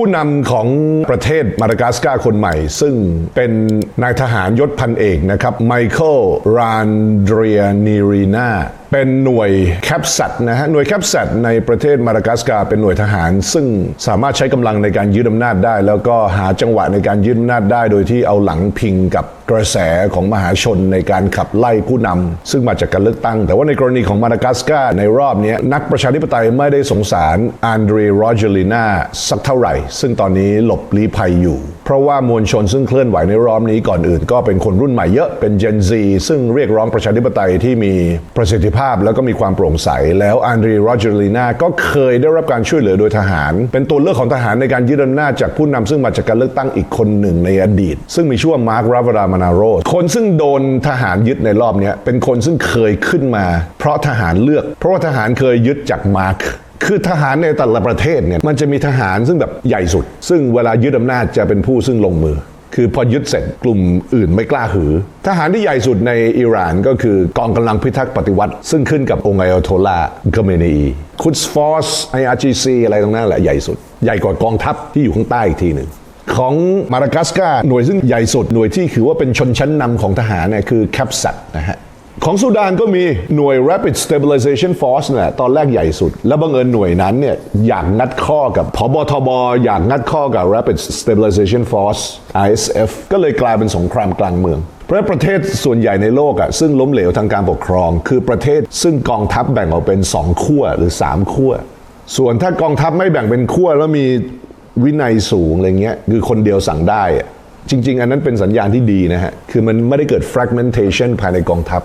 ผู้นำของประเทศมาดากัสการ์คนใหม่ ซึ่งเป็นนายทหารยศพันเอกนะครับไมเคิลรานเดรียนีรีนาเป็นหน่วยแคปซัตนะฮะหน่วยแคปซัตในประเทศมาดากัสการ์เป็นหน่วยทหาร ซึ่งสามารถใช้กำลังในการยึดอำนาจได้ แล้วก็หาจังหวะในการยึดอำนาจได้ โดยที่เอาหลังพิงกับกระแสของมหาชนในการขับไล่ผู้นำซึ่งมาจากการเลือกตั้ง แต่ว่าในกรณีของมาดากัสการ์ในรอบนี้นักประชาธิปไตยไม่ได้สงสารอันเดรีโรเจลิน่าสักเท่าไหร่ ซึ่งตอนนี้หลบลี้ภัยอยู่ เพราะว่ามวลชนซึ่งเคลื่อนไหวในรอบนี้ก่อนอื่น ก็เป็นคนรุ่นใหม่เยอะเป็น Gen Z ซึ่งเรียกร้องประชาธิปไตยที่มีประสิทธิภาพแล้วก็มีความโปร่งใส แล้วอันดรีโรเจลินาก็เคยได้รับการช่วยเหลือโดยทหาร เป็นตัวเลือกของทหารในการยึดอำนาจจากผู้นำซึ่งมาจากการเลือกตั้งอีกคนหนึ่งในอดีต ซึ่งมีชื่อว่ามาร์คราวรามานาโรคนซึ่งโดนทหารยึดในรอบนี้เป็นคนซึ่งเคยขึ้นมา เพราะทหารเลือก เพราะว่าทหารเคยยึดจากมาร์ค คือทหารในแต่ละประเทศเนี่ยมันจะมีทหารซึ่งแบบใหญ่สุด ซึ่งเวลายึดอำนาจจะเป็นผู้ซึ่งลงมือ คือพอยึดเสร็จกลุ่มอื่นไม่กล้าหือ ทหารที่ใหญ่สุดในอิหร่านก็คือกองกำลังพิทักษ์ปฏิวัติ ซึ่งขึ้นกับองค์ไอัยอโทลาคาเมนีคุตสฟอร์สไออาร์จีซีอะไรตรงนั้นแหละใหญ่สุด ใหญ่กว่ากองทัพที่อยู่ข้างใต้อีกทีหนึ่งของมาดากัสการ์หน่วยซึ่งใหญ่สุดหน่วยที่ถือว่าเป็นชนชั้นนำของทหารเนี่ยคือแคปซัตนะฮะ ของสุดานก็มีหน่วย Rapid Stabilization Force เนี่ยตอนแรกใหญ่สุด แล้วบังเอิญหน่วยนั้นเนี่ยอยากงัดข้อกับพบทบอยากงัดข้อกับ Rapid Stabilization Force ISF ก็เลยกลายเป็นสงครามกลางเมือง เพราะประเทศส่วนใหญ่ในโลกอะซึ่งล้มเหลวทางการปกครอง คือประเทศซึ่งกองทัพแบ่งออกเป็นสองขั้วหรือสามขั้ว ส่วนถ้ากองทัพไม่แบ่งเป็นขั้วแล้วมีวินัยสูงอะไรเงี้ยคือคนเดียวสั่งได้อะจริง ๆ อันนั้นเป็นสัญญาณที่ดีนะฮะคือมันไม่ได้เกิด fragmentation ภายในกองทัพ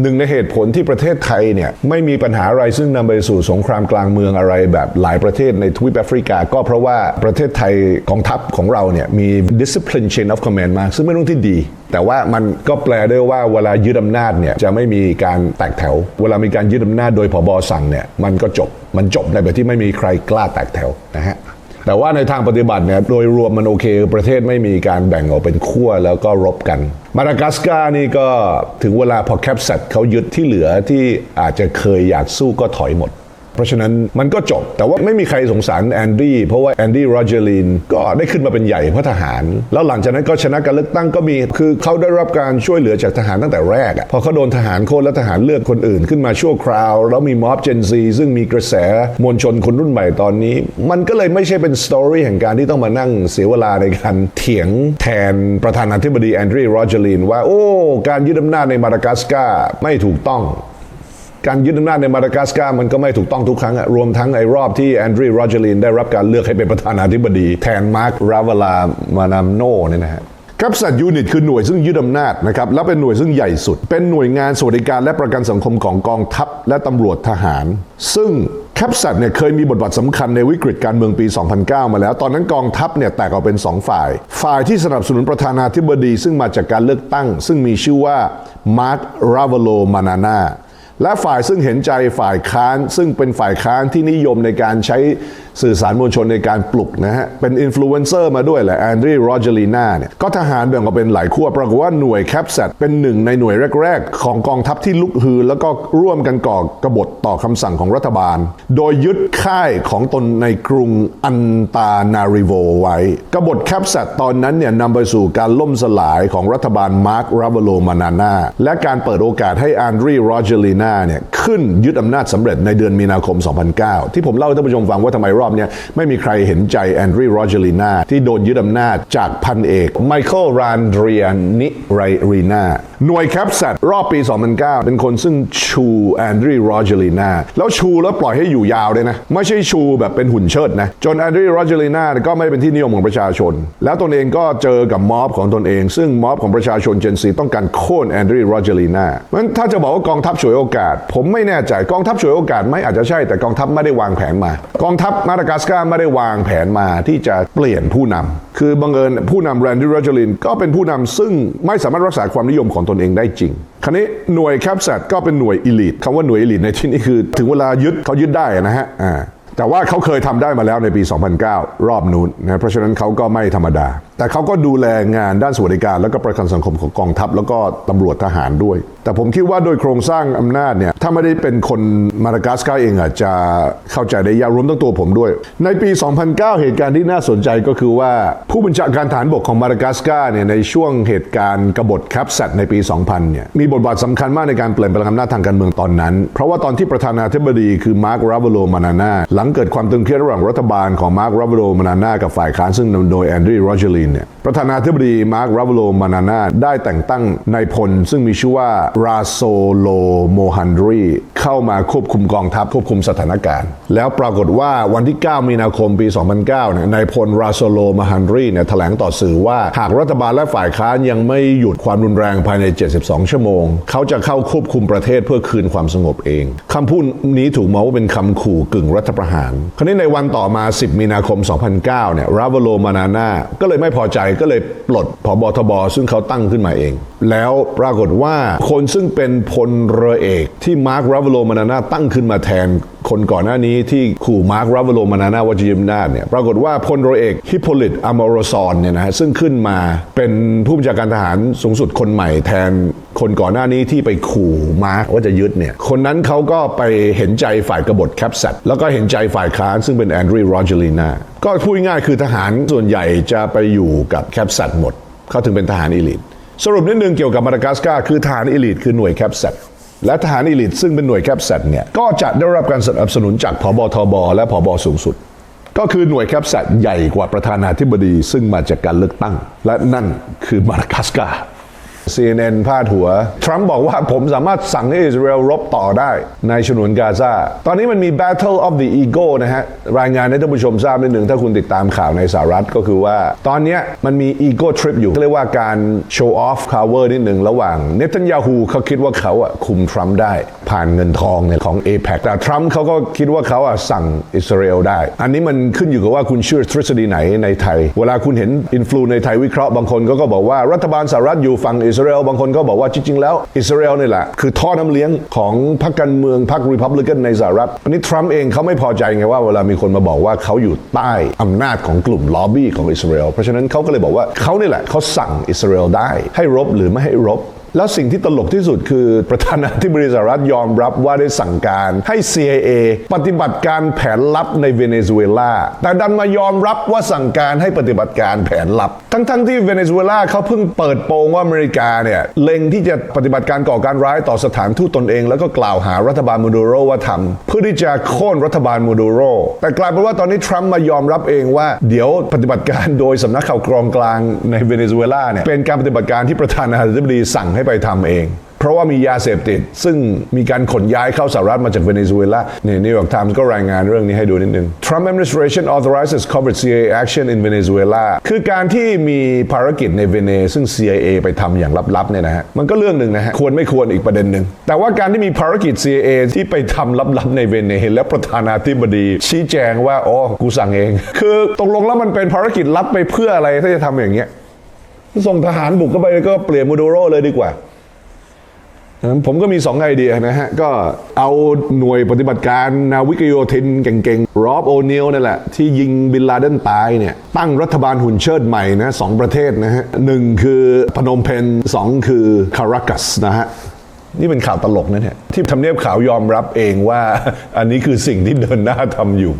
หนึ่งในเหตุผลที่ประเทศไทยเนี่ยไม่มีปัญหาอะไรซึ่งนำไปสู่สงครามกลางเมืองอะไรแบบหลายประเทศในทวีปแอฟริกา ก็เพราะว่าประเทศไทยกองทัพของเราเนี่ยมี discipline chain of command มากซึ่งเป็นเรื่องที่ดี แต่ว่ามันก็แปลได้ว่าเวลายึดอำนาจเนี่ยจะไม่มีการแตกแถว เวลามีการยึดอำนาจโดยผบสั่งเนี่ยมันก็จบมันจบในแบบที่ไม่มีใครกล้าแตกแถวนะฮะ แต่ว่าในทางปฏิบัติเนี่ยโดยรวมมันโอเค ประเทศไม่มีการแบ่งออกเป็นขั้วแล้วก็รบกัน มาดากัสการ์นี่ก็ถึงเวลาพอแคปซัตเขายึดที่เหลือที่อาจจะเคยอยากสู้ก็ถอยหมด เพราะฉะนั้นมันก็จบ แต่ว่าไม่มีใครสงสารแอนดี้เพราะว่าแอนดี้โรเจอรินก็ได้ขึ้นมาเป็นใหญ่เพราะทหาร แล้วหลังจากนั้นก็ชนะการเลือกตั้งก็มี คือเขาได้รับการช่วยเหลือจากทหารตั้งแต่แรกอะพอเขาโดนทหารโค่นแล้วทหารเลือกคนอื่นขึ้นมาชั่วคราว แล้วมีม็อบเจนซีซึ่งมีกระแสมวลชนคนรุ่นใหม่ตอนนี้ มันก็เลยไม่ใช่เป็นสตอรี่แห่งการที่ต้องมานั่งเสียเวลาในการเถียงแทนประธานาธิบดีแอนดรีโรเจอรินว่าโอ้การยึดอำนาจในมาดากัสการ์ไม่ถูกต้อง การยึดอำนาจในมาดากัสการ์มันก็ไม่ถูกต้องทุกครั้งรวมทั้งไอ้รอบที่แอนดรีโรเจอรินได้รับการเลือกให้เป็นประธานาธิบดี แทนมาร์คราวลามานามโนเนี่ยนะฮะคับสัตยูนิตคือหน่วยซึ่งยึดอำนาจนะครับและเป็นหน่วยซึ่งใหญ่สุด เป็นหน่วยงานสวัสดิการและประกันสังคมของกองทัพและตำรวจทหาร ซึ่งแคปซัตเนี่ยเคยมีบทบาทสำคัญในวิกฤตการเมืองปี 2009 มาแล้ว ตอนนั้นกองทัพเนี่ยแตกออกเป็น 2 ฝ่าย ฝ่ายที่สนับสนุนประธานาธิบดี ซึ่งมาจากการเลือกตั้ง ซึ่งมีชื่อว่ามาร์คราวโลมานานา และฝ่ายซึ่งเห็นใจฝ่ายค้านซึ่งเป็นฝ่ายค้านที่นิยมในการใช้ สื่อสารมวลชนในการปลุกนะฮะ เป็นอินฟลูเอนเซอร์มาด้วยแหละแอนดรีโรเจลีนาเนี่ย ก็ทหารแบ่งออกเป็นหลายขั้วปรากฏว่าหน่วยแคปซัตเป็นหนึ่งในหน่วยแรก ๆ ของกองทัพที่ลุกฮือ แล้วก็ร่วมกันก่อกบฏต่อคำสั่งของรัฐบาล โดยยึดค่ายของตนในกรุงอันตานาริโวไว้ กบฏแคปซัตตอนนั้นเนี่ยนำไปสู่การล่มสลายของรัฐบาลมาร์คราเวโลมานาน่าและการเปิดโอกาสให้แอนดรีโรเจลีนาเนี่ยขึ้นยึดอำนาจสำเร็จในเดือนมีนาคม 2009 ที่ผมเล่าให้ท่านผู้ชมฟังว่าทำไมรอบเนี้ยไม่มีใครเห็นใจแอนดรีโรเจลีนาที่โดนยึดอำนาจจากพันเอกไมเคิลรานเดรียนิไรรีนาหน่วยแคปซัตรอบปี 2009 เป็นคนซึ่งชูแอนดรีโรเจลีนาแล้วชูแล้วปล่อยให้อยู่ยาวเลยนะ ไม่ใช่ชูแบบเป็นหุ่นเชิดนะ จนแอนดรีโรเจลีนาก็ไม่เป็นที่นิยมของประชาชน แล้วตนเองก็เจอกับม็อบของตนเอง ซึ่งม็อบของประชาชนเจนซีต้องการโค่นแอนดรีโรเจลีนาเพราะฉะนั้นถ้าจะบอกว่ากองทัพฉวยโอกาส ผมไม่แน่ใจกองทัพฉวยโอกาสไหม่อาจจะใช่แต่กองทัพไม่ได้วางแผนมากองทัพมาาดากัสการ์ไม่ได้วางแผนมาที่จะเปลี่ยนผู้นำคือบังเอิญผู้นำแรนดี้โรเจลินก็เป็นผู้นำซึ่งไม่สามารถรักษาความนิยมของตนเองได้จริงคราวนี้หน่วยแคปซัตก็เป็นหน่วยอิลิทคำว่าหน่วยอิลิทในที่นี้คือ ถึงเวลายึดเขายึดได้นะฮะอ่าแต่ว่าเขาเคยทำได้มาแล้วในปี 2009 รอบนู้นนะเพราะฉะนั้นเขาก็ไม่ธรรมดาแต่เขาก็ดูแลงานด้านสวัสดิการ แล้วก็ประกันสังคมของกองทัพ แล้วก็ตำรวจทหารด้วย แต่ผมคิดว่าโดยโครงสร้างอำนาจเนี่ย ถ้าไม่ได้เป็นคนมาดากัสการ์เองอาจจะเข้าใจได้ยากรวมทั้งตัวผมด้วย ในปี 2009 เหตุการณ์ที่น่าสนใจก็คือว่า ผู้บัญชาการฐานบกของมาดากัสการ์เนี่ยในช่วงเหตุการณ์กบฏแคปซัตในปี 2000 เนี่ยมีบทบาทสำคัญมากในการเปลี่ยนแปลงอำนาจทางการเมืองตอนนั้น เพราะว่าตอนที่ประธานาธิบดีคือมาร์กราเวโลมานาน่าหลังเกิดความตึงเครียดระหว่างรัฐบาลของมาร์กราเวโลมานาน่ากับฝ่ายค้านซึ่งนำโดยแอนดรีโรเจลินเนี่ยประธานาธิบดีมาร์กราเวโลมานาน่าได้แต่งตั้งนายพล ซึ่งมีชื่อว่าราโซโลโมฮันรีเข้ามาควบคุมกองทัพควบคุมสถานการณ์ แล้วปรากฏว่าวันที่ 9 มีนาคมปี 2009เนี่ยนายพลราโซโลโมฮันรีเนี่ยแถลงต่อสื่อว่า หากรัฐบาลและฝ่ายค้านยังไม่หยุดความรุนแรงภายใน 72 ชั่วโมง เขาจะเข้าควบคุมประเทศเพื่อคืนความสงบเองคำพูดนี้ถูกมองว่าเป็นคำขู่กึ่งรัฐประหาร คราวนี้ในวันต่อมา 10 มีนาคม 2009เนี่ยราเวโลมานาน่าก็เลยไม่พอใจก็เลยปลดผบทบซึ่งเขาตั้งขึ้นมาเอง แล้วปรากฏว่าคนซึ่งเป็นพลเรือเอกที่มาร์คราเวโลมานาน่าตั้งขึ้นมาแทน คนก่อนหน้านี้ที่ขู่มาร์คราเวโลมานานาว่าจะยึดอำนาเนี่ย ปรากฏว่าพลเรือเอกฮิปโปลิตอามอรซอนเนี่ยนะฮะซึ่งขึ้นมาเป็นผู้บัญชาการทหารสูงสุดคนใหม่แทนคนก่อนหน้านี้ที่ไปขู่มาร์คว่าจะยึดเนี่ย คนนั้นเขาก็ไปเห็นใจฝ่ายกบฏแคปซัตแล้วก็เห็นใจฝ่ายค้านซึ่งเป็นแอนดรีโรเจลินาก็พูดง่ายคือทหารส่วนใหญ่จะไปอยู่กับแคปซัตหมด เขาถึงเป็นทหารอีลิทสรุปนิดนึงเกี่ยวกับมาดากัสการ์คือทหารอีลิทคือหน่วยแคปซัต และทหารอิลิทซึ่งเป็นหน่วยแคปซัตเนี่ยก็จะได้รับการสนับสนุนจากพบทบ และพบสูงสุด ก็คือหน่วยแคปซัตใหญ่กว่าประธานาธิบดี ซึ่งมาจากการเลือกตั้ง และนั่นคือมารากัสกา CNN พาดหัว ทรัมป์บอกว่าผมสามารถสั่งให้อิสราเอลรบต่อได้ในฉนวนกาซา ตอนนี้มันมี Battle of the Ego นะฮะ รายงานให้ท่านผู้ชมทราบนิดหนึ่งถ้าคุณติดตามข่าวในสหรัฐก็คือว่า ตอนนี้มันมี Ego Trip อยู่เรียกว่าการ show off cover นิดหนึ่งระหว่างเนตันยาฮูเขาคิดว่าเขาอะคุมทรัมป์ได้ ผ่านเงินทองเนี่ยของ APEC แต่ทรัมป์เขาก็คิดว่าเขาอะสั่งอิสราเอลได้ อันนี้มันขึ้นอยู่กับว่าคุณเชื่อทฤษฎีไหนในไทย เวลาคุณเห็นอินฟลูในไทยวิเคราะห์บางคนก็ก็บอกว่ารัฐบาลสหรัฐอยู่ฝั่งอิสราเอลบางคนก็บอกว่าจริง ๆ แล้วอิสราเอลนี่แหละ คือท่อน้ำเลี้ยงของพรรคการเมืองพรรครีพับลิกันในสหรัฐอันนี้ทรัมป์เองเขาไม่พอใจไงว่าเวลามีคนมาบอกว่าเขาอยู่ใต้อำนาจของกลุ่มล็อบบี้ของอิสราเอลเพราะฉะนั้นเขาก็เลยบอกว่าเขานี่แหละเขาสั่งอิสราเอลได้ให้รบหรือไม่ให้รบ แล้วสิ่งที่ตลกที่สุดคือประธานาธิบดีสหรัฐยอมรับว่าได้สั่งการให้ CIA ปฏิบัติการแผนลับในเวเนซุเอลา แต่ดันมายอมรับว่าสั่งการให้ปฏิบัติการแผนลับ ทั้งๆที่เวเนซุเอลาเขาเพิ่งเปิดโปงว่าอเมริกาเนี่ยเล็งที่จะปฏิบัติการก่อการร้ายต่อสถานทูตตนเอง แล้วก็กล่าวหารัฐบาลมูดูโรว่าทำเพื่อที่จะโค่นรัฐบาลมูดูโร แต่กลายเป็นว่าตอนนี้ทรัมป์มายอมรับเองว่าเดี๋ยวปฏิบัติการโดยสำนักข่าวกรองกลางในเวเนซุเอลาเนี่ยเป็นการปฏิบัติการที่ประธานาธิบดีสั่งให้ไปทำเอง เพราะว่ามียาเสพติด ซึ่งมีการขนย้ายเข้าสหรัฐมาจากเวเนซุเอลาเนี่ยนิวยอร์กไทมส์ก็รายงานเรื่องนี้ให้ดูนิดนึง Trump administration authorizes covert CIA action in Venezuela คือการที่มีภารกิจในเวเนซึ่ง CIA ไปทำอย่างลับๆเนี่ยนะฮะ มันก็เรื่องหนึ่งนะฮะ ควรไม่ควรอีกประเด็นหนึ่ง แต่ว่าการที่มีภารกิจ CIA ที่ไปทำลับๆในเวเนและประธานาธิบดีชี้แจงว่าอ๋อกูสั่งเอง คือตกลงแล้วมันเป็นภารกิจลับไปเพื่ออะไรถ้าจะทำอย่างเงี้ย ส่งทหารบุกเข้าไปก็เปลี่ยนมูโดโรเลยดีกว่าผมก็มี2ไอเดียนะฮะ ก็เอาหน่วยปฏิบัติการนาวิกโยธินเก่งๆรอบโอนิลนั่นแหละ ที่ยิงบินลาเดนตายเนี่ย ตั้งรัฐบาลหุ่นเชิดใหม่นะสองประเทศนะฮะหนึ่งคือพนมเพญสองคือคารากัสนะฮะ นี่เป็นข่าวตลกนะเนี่ยที่ทำเนียบขาวยอมรับเองว่า อันนี้คือสิ่งที่เดินหน้าทำอยู่